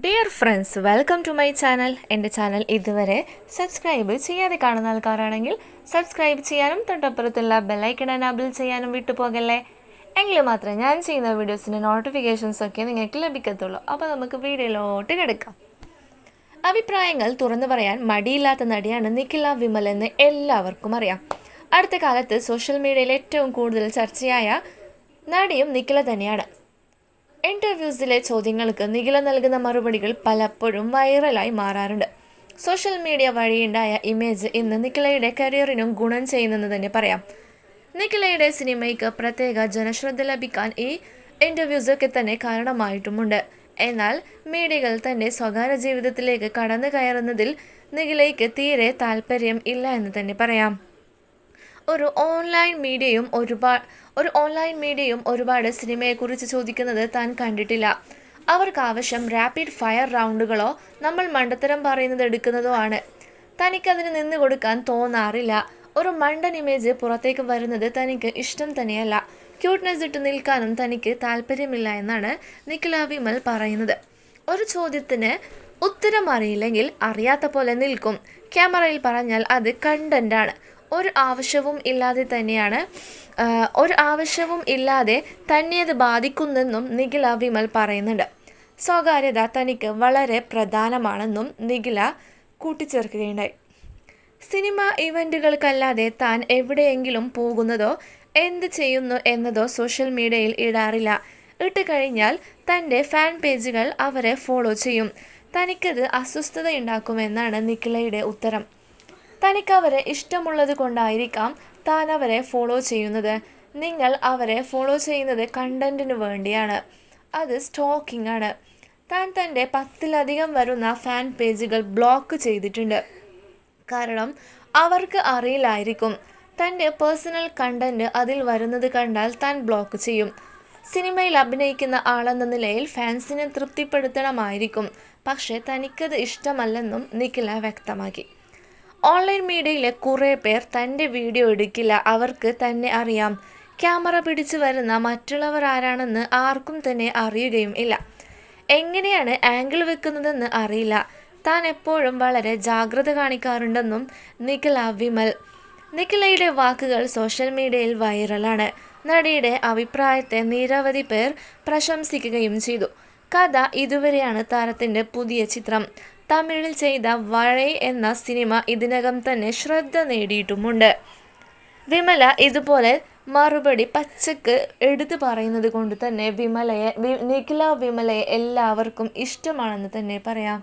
Dear friends welcome to my channel എന്റെ channel ഇതുവരെ subscribe ചെയ്യാതെ കാണുന്ന ആൾക്കാരാണെങ്കിൽ സബ്സ്ക്രൈബ് ചെയ്യാനും തൊട്ടപ്പുറത്തുള്ള ബെല്ലൈക്കൺ എനാബിൾ ചെയ്യാനും വിട്ടുപോകല്ലേ? എങ്കിൽ മാത്രമേ ഞാൻ ചെയ്യുന്ന വീഡിയോസിന്റെ നോട്ടിഫിക്കേഷൻസ് ഒക്കെ നിങ്ങൾക്ക് ലഭിക്കത്തുള്ളൂ. അപ്പോൾ നമുക്ക് വീഡിയോയിലോട്ട് കിടക്കാം. അഭിപ്രായങ്ങൾ തുറന്നു പറയാൻ മടിയില്ലാത്ത നടിയാണ് നിഖില വിമൽ എന്ന് എല്ലാവർക്കും അറിയാം. അടുത്ത കാലത്ത് സോഷ്യൽ മീഡിയയിൽ ഏറ്റവും കൂടുതൽ ചർച്ചയായ നടിയും നിഖില തന്നെയാണ്. ഇന്റർവ്യൂസിലെ ചോദ്യങ്ങൾക്ക് നിഖില നൽകുന്ന മറുപടികൾ പലപ്പോഴും വൈറലായി മാറാറുണ്ട്. സോഷ്യൽ മീഡിയ വഴിയുണ്ടായ ഇമേജ് ഇന്ന് നിഖിലയുടെ കരിയറിനും ഗുണം ചെയ്യുന്നെന്ന് തന്നെ പറയാം. നിഖിലയുടെ സിനിമയ്ക്ക് പ്രത്യേക ജനശ്രദ്ധ ലഭിക്കാൻ ഈ ഇന്റർവ്യൂസൊക്കെ തന്നെ കാരണമായിട്ടുമുണ്ട്. എന്നാൽ മീഡിയകൾ തന്റെ സ്വകാര്യ ജീവിതത്തിലേക്ക് കടന്നു കയറുന്നതിൽ നിഖിലയ്ക്ക് തീരെ താല്പര്യം ഇല്ല എന്ന് തന്നെ പറയാം. ഒരു ഓൺലൈൻ മീഡിയയും ഒരുപാട് ഒരു ഓൺലൈൻ മീഡിയയും ഒരുപാട് സിനിമയെക്കുറിച്ച് ചോദിക്കുന്നത് താൻ കണ്ടിട്ടില്ല. അവർക്ക് ആവശ്യം റാപ്പിഡ് ഫയർ റൗണ്ടുകളോ നമ്മൾ മണ്ടത്തരം പറയുന്നത് എടുക്കുന്നതോ ആണ്. തനിക്കതിന് നിന്ന് കൊടുക്കാൻ തോന്നാറില്ല. ഒരു മണ്ടൻ ഇമേജ് പുറത്തേക്ക് വരുന്നത് തനിക്ക് ഇഷ്ടം തന്നെയല്ല. ക്യൂട്ട്നെസ് ഇട്ട് നിൽക്കാനും തനിക്ക് താല്പര്യമില്ല എന്നാണ് നിഖില വിമൽ പറയുന്നത്. ഒരു ചോദ്യത്തിന് ഉത്തരം അറിയില്ലെങ്കിൽ അറിയാത്ത പോലെ നിൽക്കും. ക്യാമറയിൽ പറഞ്ഞാൽ അത് കണ്ടന്റാണ് ഒരു ആവശ്യവും ഇല്ലാതെ തന്നെയാണ്. ഒരു ആവശ്യവും ഇല്ലാതെ തന്നെ അത് ബാധിക്കുന്നെന്നും നിഖില വിമൽ പറയുന്നുണ്ട്. സ്വകാര്യത തനിക്ക് വളരെ പ്രധാനമാണെന്നും നിഖില കൂട്ടിച്ചേർക്കുകയുണ്ടായി. സിനിമ ഇവന്റുകൾക്കല്ലാതെ താൻ എവിടെയെങ്കിലും പോകുന്നതോ എന്ത് ചെയ്യുന്നു എന്നതോ സോഷ്യൽ മീഡിയയിൽ ഇടാറില്ല. ഇട്ട് കഴിഞ്ഞാൽ തന്റെ ഫാൻ പേജുകൾ അവരെ ഫോളോ ചെയ്യും. തനിക്കത് അസ്വസ്ഥതയുണ്ടാക്കുമെന്നാണ് നിഖിലയുടെ ഉത്തരം. തനിക്ക് അവരെ ഇഷ്ടമുള്ളത് കൊണ്ടായിരിക്കാം താൻ അവരെ ഫോളോ ചെയ്യുന്നത്. നിങ്ങൾ അവരെ ഫോളോ ചെയ്യുന്നത് കണ്ടന്റിന് വേണ്ടിയാണ്. അത് സ്റ്റോക്കിംഗ് ആണ്. താൻ തന്റെ പത്തിലധികം വരുന്ന ഫാൻ പേജുകൾ ബ്ലോക്ക് ചെയ്തിട്ടുണ്ട്. കാരണം അവർക്ക് അറിയില്ലായിരിക്കും. തന്റെ പേഴ്സണൽ കണ്ടന്റ് അതിൽ വരുന്നത് കണ്ടാൽ താൻ ബ്ലോക്ക് ചെയ്യും. സിനിമയിൽ അഭിനയിക്കുന്ന ആളെന്ന നിലയിൽ ഫാൻസിനെ തൃപ്തിപ്പെടുത്തണമായിരിക്കും. പക്ഷേ തനിക്കത് ഇഷ്ടമല്ലെന്നും നിഖില വ്യക്തമാക്കി. ഓൺലൈൻ മീഡിയയിലെ കുറേ പേർ തന്റെ വീഡിയോ എടുക്കില്ല. അവർക്ക് തന്നെ അറിയാം. ക്യാമറ പിടിച്ചു വരുന്ന മറ്റുള്ളവർ ആരാണെന്ന് ആർക്കും തന്നെ അറിയുകയും ഇല്ല. എങ്ങനെയാണ് ആംഗിൾ വെക്കുന്നതെന്ന് അറിയില്ല. താൻ എപ്പോഴും വളരെ ജാഗ്രത കാണിക്കാറുണ്ടെന്നും നിഖില വിമൽ. നിഖിലയുടെ വാക്കുകൾ സോഷ്യൽ മീഡിയയിൽ വൈറലാണ്. നടിയുടെ അഭിപ്രായത്തെ നിരവധി പേർ പ്രശംസിക്കുകയും ചെയ്തു. കഥ ഇതുവരെയാണ് താരത്തിന്റെ പുതിയ ചിത്രം. തമിഴിൽ ചെയ്ത വഴൈ എന്ന സിനിമ ഇതിനകം തന്നെ ശ്രദ്ധ നേടിയിട്ടുമുണ്ട്. വിമല ഇതുപോലെ മറുപടി പച്ചക്ക് എടുത്തു പറയുന്നത് കൊണ്ട് തന്നെ വിമലയെ നിഖില വിമലയെ എല്ലാവർക്കും ഇഷ്ടമാണെന്ന് തന്നെ പറയാം.